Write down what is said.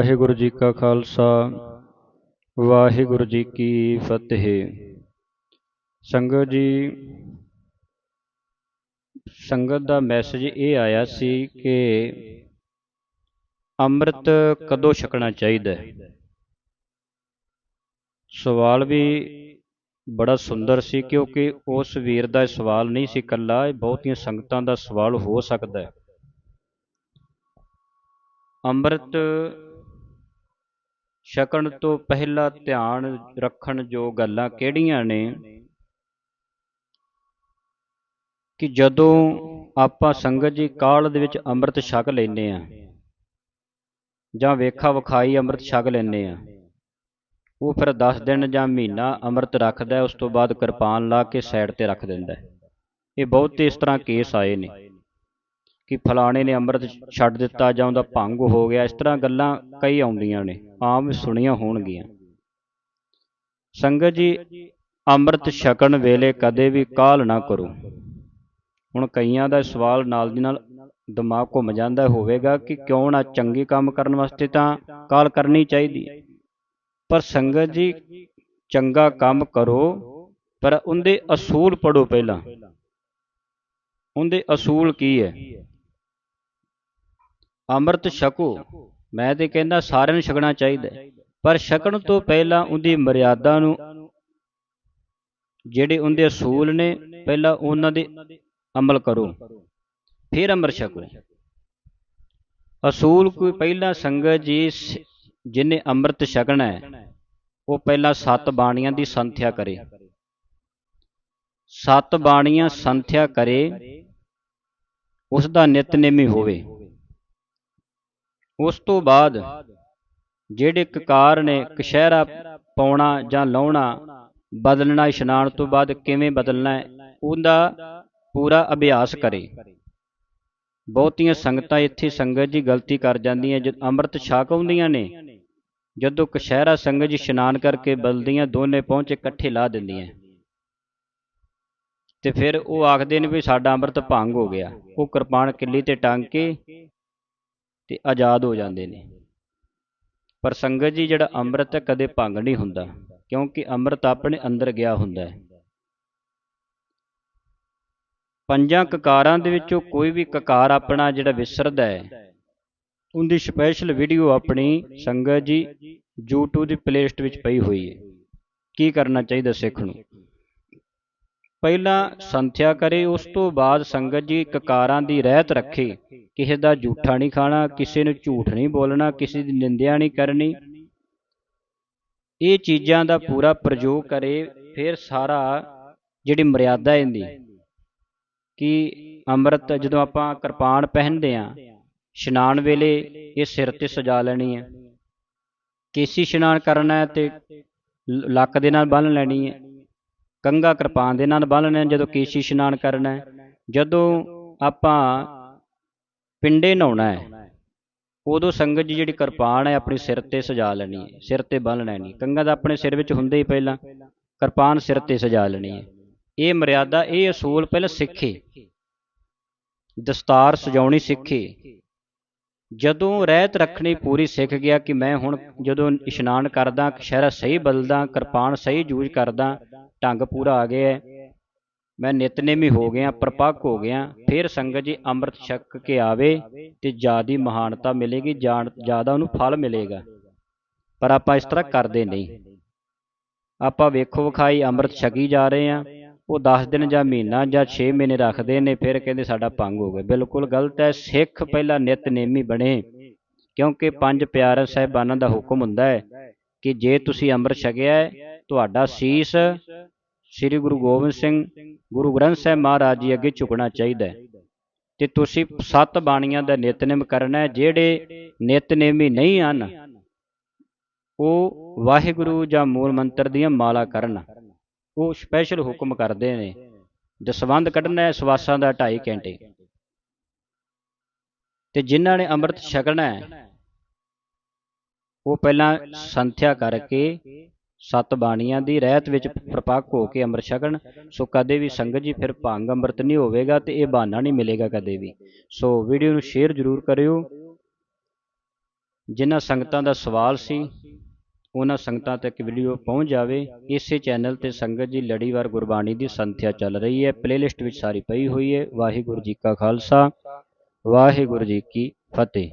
ਵਾਹਿਗੁਰੂ ਜੀ ਕਾ ਖਾਲਸਾ, ਵਾਹਿਗੁਰੂ ਜੀ ਕੀ ਫਤਿਹ। ਸੰਗਤ ਜੀ, ਸੰਗਤ ਦਾ ਮੈਸੇਜ ਇਹ ਆਇਆ ਸੀ ਕਿ ਅੰਮ੍ਰਿਤ ਕਦੋਂ ਛਕਣਾ ਚਾਹੀਦਾ ਹੈ? ਸਵਾਲ ਵੀ ਬੜਾ ਸੁੰਦਰ ਸੀ ਕਿਉਂਕਿ ਉਸ ਵੀਰ ਦਾ ਇਹ ਸਵਾਲ ਨਹੀਂ ਸੀ ਇਕੱਲਾ, ਇਹ ਬਹੁਤੀਆਂ ਸੰਗਤਾਂ ਦਾ ਸਵਾਲ ਹੋ ਸਕਦਾ ਹੈ। ਅੰਮ੍ਰਿਤ ਛਕਣ ਤੋਂ ਪਹਿਲਾਂ ਧਿਆਨ ਰੱਖਣ ਜੋ ਗੱਲਾਂ ਕਿਹੜੀਆਂ ਨੇ? ਕਿ ਜਦੋਂ ਆਪਾਂ ਸੰਗਤ ਜੀ ਕਾਲ ਦੇ ਵਿੱਚ ਅੰਮ੍ਰਿਤ ਛਕ ਲੈਨੇ ਆ ਜਾਂ ਵੇਖਾ ਵਿਖਾਈ ਅੰਮ੍ਰਿਤ ਛਕ ਲੈਨੇ ਆ ਉਹ ਫਿਰ 10 ਦਿਨ ਜਾਂ ਮਹੀਨਾ ਅੰਮ੍ਰਿਤ ਰੱਖਦਾ ਉਸ ਤੋਂ ਬਾਅਦ ਕਿਰਪਾਨ ਲਾ ਕੇ ਸਾਈਡ ਤੇ ਰੱਖ ਦਿੰਦਾ ਇਹ ਬਹੁਤੇ ਇਸ ਤਰ੍ਹਾਂ ਕੇਸ ਆਏ ਨੇ। ਕਿ ਫਲਾਣੇ ਨੇ ਅੰਮ੍ਰਿਤ ਛੱਡ ਦਿੱਤਾ ਜਾਂ ਉਹਦਾ ਭੰਗ ਹੋ ਗਿਆ, ਇਸ ਤਰ੍ਹਾਂ ਗੱਲਾਂ ਕਈ ਆਉਂਦੀਆਂ ਨੇ, ਆਮ ਸੁਣੀਆਂ ਹੋਣਗੀਆਂ। ਸੰਗਤ ਜੀ, ਅੰਮ੍ਰਿਤ ਛਕਣ ਵੇਲੇ ਕਦੇ ਵੀ ਕਾਲ ਨਾ ਕਰੋ। ਹੁਣ ਕਈਆਂ ਦਾ ਸਵਾਲ ਨਾਲ ਦੀ ਨਾਲ ਦਿਮਾਗ ਘੁੰਮ ਜਾਂਦਾ ਹੋਵੇਗਾ ਕਿ ਕਿਉਂ ਨਾ ਚੰਗੇ ਕੰਮ ਕਰਨ ਵਾਸਤੇ ਤਾਂ ਕਾਲ ਕਰਨੀ ਚਾਹੀਦੀ ਪਰ ਸੰਗਤ ਜੀ, ਚੰਗਾ ਕੰਮ ਕਰੋ, ਪਰ ਉਹਦੇ ਅਸੂਲ ਪੜੋ ਪਹਿਲਾਂ। ਉਹਦੇ ਅਸੂਲ ਕੀ ਹੈ? ਅੰਮ੍ਰਿਤ ਛਕੋ। ਮੈਂ ਤੇ ਕਹਿੰਦਾ ਸਾਰਿਆਂ ਨੂੰ ਛਕਣਾ ਚਾਹੀਦਾ ਪਰ ਛਕਣ ਤੋਂ ਪਹਿਲਾਂ ਉਹਦੀ ਮਰਿਆਦਾ ਨੂੰ ਜਿਹੜੇ ਉਹਦੇ ਅਸੂਲ ਨੇ, ਪਹਿਲਾਂ ਉਹਨਾਂ ਦੇ ਅਮਲ ਕਰੋ। ਫਿਰ ਅੰਮ੍ਰਿਤ ਛਕੋ। ਅਸੂਲ ਕੋਈ ਪਹਿਲਾਂ ਸੰਗਤ ਜੀ ਸ- ਜਿਹਨੇ ਅੰਮ੍ਰਿਤ ਛਕਣਾ ਹੈ, ਉਹ ਪਹਿਲਾਂ ਸੱਤ ਬਾਣੀਆਂ ਦੀ ਸੰਥਿਆ ਕਰੇ। ਸੱਤ ਬਾਣੀਆਂ ਸੰਥਿਆ ਕਰੇ ਉਸ ਦਾ ਨਿਤਨੇਮੀ ਹੋਵੇ। ਉਸ ਤੋਂ ਬਾਅਦ ਜਿਹੜੇ ਕਕਾਰ ਨੇ ਕਸ਼ਹਿਰਾ ਪਾਉਣਾ ਜਾਂ ਲਾਉਣਾ, ਬਦਲਣਾ, ਇਸ਼ਨਾਨ ਤੋਂ ਬਾਅਦ ਕਿਵੇਂ ਬਦਲਣਾ ਹੈ, ਉਹਦਾ ਪੂਰਾ ਅਭਿਆਸ ਕਰੇ। ਬਹੁਤੀਆਂ ਸੰਗਤਾਂ ਇੱਥੇ ਸੰਗਤ ਜੀ ਗਲਤੀ ਕਰ ਜਾਂਦੀਆਂ, ਜਦ ਅੰਮ੍ਰਿਤ ਛਕ ਆਉਂਦੀਆਂ ਨੇ, ਜਦੋਂ ਕਸ਼ਹਿਰਾ ਸੰਗਤ ਜੀ ਇਸ਼ਨਾਨ ਕਰਕੇ ਬਦਲਦੀਆਂ ਦੋਨੇ ਪਹੁੰਚ, ਇਕੱਠੇ ਲਾ ਦਿੰਦੀਆਂ। ਤੇ ਫਿਰ ਉਹ ਆਖਦੇ ਨੇ ਵੀ ਸਾਡਾ ਅੰਮ੍ਰਿਤ ਭੰਗ ਹੋ ਗਿਆ। ਉਹ ਕਿਰਪਾਨ ਕਿੱਲੀ ਤੇ ਟੰਗ ਕੇ ਤੇ ਆਜ਼ਾਦ ਹੋ ਜਾਂਦੇ ਨੇ। ਪਰ ਸੰਗਤ ਜੀ ਜਿਹੜਾ ਅੰਮ੍ਰਿਤ ਹੈ, ਕਦੇ ਭੰਗ ਨਹੀਂ ਹੁੰਦਾ, ਕਿਉਂਕਿ ਅੰਮ੍ਰਿਤ ਆਪਣੇ ਅੰਦਰ ਗਿਆ ਹੁੰਦਾ ਹੈ। ਪੰਜਾਂ ਕਕਾਰਾਂ ਦੇ ਵਿੱਚੋਂ ਕੋਈ ਵੀ ਕਕਾਰ ਆਪਣਾ ਜਿਹੜਾ ਵਿਸਰਦਾ ਹੈ, ਉਹਦੀ ਸਪੈਸ਼ਲ ਵੀਡੀਓ ਆਪਣੀ ਸੰਗਤ ਜੀ YouTube ਦੀ ਪਲੇਲਿਸਟ ਵਿੱਚ ਪਈ ਹੋਈ ਹੈ। ਕੀ ਕਰਨਾ ਚਾਹੀਦਾ ਸਿੱਖ ਨੂੰ? ਪਹਿਲਾਂ ਸੰਥਿਆ ਕਰੇ, ਉਸ ਤੋਂ ਬਾਅਦ ਸੰਗਤ ਜੀ ਕਕਾਰਾਂ ਦੀ ਰਹਿਤ ਰੱਖੇ। ਕਿਸੇ ਦਾ ਝੂਠਾ ਨਹੀਂ ਖਾਣਾ, ਕਿਸੇ ਨੂੰ ਝੂਠ ਨਹੀਂ ਬੋਲਣਾ, ਕਿਸੇ ਦੀ ਨਿੰਦਿਆ ਨਹੀਂ ਕਰਨੀ। ਇਹ ਚੀਜ਼ਾਂ ਦਾ ਪੂਰਾ ਪ੍ਰਯੋਗ ਕਰੇ, ਫਿਰ ਸਾਰਾ ਜਿਹੜੀ ਮਰਿਆਦਾ ਇਹਦੀ, ਕਿ ਅੰਮ੍ਰਿਤ ਜਦੋਂ ਆਪਾਂ ਕਿਰਪਾਨ ਪਹਿਨਦੇ ਆ ਇਸ਼ਨਾਨ ਵੇਲੇ ਇਹ ਸਿਰ ਤੇ ਸਜਾ ਲੈਣੀ ਹੈ। ਕੇਸੀ ਇਸ਼ਨਾਨ ਕਰਨਾ ਹੈ ਤੇ ਲੱਕ ਦੇ ਨਾਲ ਬੰਨ ਲੈਣੀ ਹੈ। ਕੰਗਾ ਕਿਰਪਾਨ ਦੇ ਨਾਲ ਬੰਨ੍ਹਣਾ ਹੈ ਜਦੋਂ ਕੇਸੀ ਇਸ਼ਨਾਨ ਕਰਨਾ ਜਦੋਂ ਆਪਾਂ ਪਿੰਡੇ ਨਹਾਉਣਾ ਹੈ, ਉਦੋਂ ਸੰਗਤ ਜੀ ਜਿਹੜੀ ਕਿਰਪਾਨ ਹੈ ਆਪਣੀ ਸਿਰ ਤੇ ਸਜਾ ਲੈਣੀ ਹੈ, ਸਿਰ ਤੇ ਬੰਨ ਲੈਣੀ ਕੰਗਾ ਤਾਂ ਆਪਣੇ ਸਿਰ ਵਿੱਚ ਹੁੰਦੇ ਹੀ ਪਹਿਲਾਂ, ਕਿਰਪਾਨ ਸਿਰ ਤੇ ਸਜਾ ਲੈਣੀ ਹੈ। ਇਹ ਮਰਿਆਦਾ, ਇਹ ਅਸੂਲ ਪਹਿਲਾਂ ਸਿੱਖੇ। ਦਸਤਾਰ ਸਜਾਉਣੀ ਸਿੱਖੇ। ਜਦੋਂ ਰਹਿਤ ਰੱਖਣੀ ਪੂਰੀ ਸਿੱਖ ਗਿਆ ਕਿ ਮੈਂ ਹੁਣ ਜਦੋਂ ਇਸ਼ਨਾਨ ਕਰਦਾ, ਸ਼ਹਿਰਾ ਸਹੀ ਬਦਲਦਾ ਕਿਰਪਾਨ ਸਹੀ ਯੂਜ਼ ਕਰਦਾ ਢੰਗ ਪੂਰਾ ਆ ਗਿਆ ਹੈ, ਮੈਂ ਨਿਤਨੇਮੀ ਹੋ ਗਿਆ ਪ੍ਰਪੱਕ ਹੋ ਗਿਆ ਫਿਰ ਸੰਗਤ ਜੀ ਅੰਮ੍ਰਿਤ ਛਕ ਕੇ ਆਵੇ ਤੇ ਜਿਆਦੀ ਮਹਾਨਤਾ ਮਿਲੇਗੀ ਜ਼ਿਆਦਾ ਉਹਨੂੰ ਫਲ ਮਿਲੇਗਾ। ਪਰ ਆਪਾਂ ਇਸ ਤਰ੍ਹਾਂ ਕਰਦੇ ਨਹੀਂ। ਆਪਾਂ ਵੇਖੋ ਵਿਖਾਈ ਅੰਮ੍ਰਿਤ ਛਕੀ ਜਾ ਰਹੇ ਆ ਉਹ 10 ਦਿਨ ਜਾਂ ਮਹੀਨਾ ਜਾਂ 6 ਮਹੀਨੇ ਰੱਖਦੇ ਨੇ ਫਿਰ ਕਹਿੰਦੇ ਸਾਡਾ ਭੰਗ ਹੋ ਗਿਆ। ਬਿਲਕੁਲ ਗਲਤ ਹੈ ਸਿੱਖ ਪਹਿਲਾਂ ਨਿਤਨੇਮੀ ਬਣੇ ਕਿਉਂਕਿ ਪੰਜ ਪਿਆਰੇ ਸਾਹਿਬਾਨਾਂ ਦਾ ਹੁਕਮ ਹੁੰਦਾ ਹੈ ਕਿ ਜੇ ਤੁਸੀਂ ਅੰਮ੍ਰਿਤ ਛਕਿਆ ਹੈ ਤੁਹਾਡਾ ਸੀਸ ਸ੍ਰੀ ਗੁਰੂ ਗੋਬਿੰਦ ਸਿੰਘ ਗੁਰੂ ਗ੍ਰੰਥ ਸਾਹਿਬ ਮਹਾਰਾਜ ਜੀ ਅੱਗੇ ਝੁਕਣਾ ਚਾਹੀਦਾ ਹੈ। ਤੇ ਤੁਸੀਂ ਸੱਤ ਬਾਣੀਆਂ ਦਾ ਨਿਤਨੇਮ ਕਰਨਾ ਹੈ ਜਿਹੜੇ ਨਿਤਨੇਮੀ ਨਹੀਂ ਹਨ ਉਹ ਵਾਹਿਗੁਰੂ ਜਾਂ ਮੂਲ ਮੰਤਰ ਦੀਆਂ ਮਾਲਾ ਕਰਨ। ਉਹ ਸਪੈਸ਼ਲ ਹੁਕਮ ਕਰਦੇ ਨੇ। ਦਸਵੰਧ ਕੱਢਣਾ ਹੈ ਸਵਾਸਾਂ ਦਾ 2.5 ਘੰਟੇ। ਤੇ ਜਿਨ੍ਹਾਂ ਨੇ ਅੰਮ੍ਰਿਤ ਛਕਣਾ ਹੈ ਉਹ ਪਹਿਲਾਂ ਸੰਥਿਆ ਕਰਕੇ ਸੱਤ ਬਾਣੀਆਂ ਦੀ ਰਹਿਤ ਵਿੱਚ ਪ੍ਰਪੱਕ ਹੋ ਕੇ ਅੰਮ੍ਰਿਤ ਛਕਣ, ਸੋ ਕਦੇ ਵੀ ਸੰਗਤ ਜੀ ਫਿਰ ਭੰਗ ਅੰਮ੍ਰਿਤ ਨਹੀਂ ਹੋਵੇਗਾ ਤੇ ਇਹ ਬਹਾਨਾ ਨਹੀਂ ਮਿਲੇਗਾ ਕਦੇ ਵੀ। ਸੋ ਵੀਡੀਓ ਨੂੰ ਸ਼ੇਅਰ ਜ਼ਰੂਰ ਕਰਿਓ। ਜਿਨ੍ਹਾਂ ਸੰਗਤਾਂ ਦਾ ਸਵਾਲ ਸੀ, ਉਹਨਾਂ ਸੰਗਤਾਂ ਤੱਕ ਵੀਡੀਓ ਪਹੁੰਚ ਜਾਵੇ, ਇਸੇ ਚੈਨਲ ਤੇ ਸੰਗਤ ਜੀ ਲੜੀਵਾਰ ਗੁਰਬਾਣੀ ਦੀ ਸੰਥਿਆ ਚੱਲ ਰਹੀ ਹੈ। ਪਲੇਲਿਸਟ ਵਿੱਚ ਸਾਰੀ ਪਈ ਹੋਈ ਹੈ। ਵਾਹਿਗੁਰੂ ਜੀ ਕਾ ਖਾਲਸਾ, ਵਾਹਿਗੁਰੂ ਜੀ ਕੀ ਫਤਿਹ।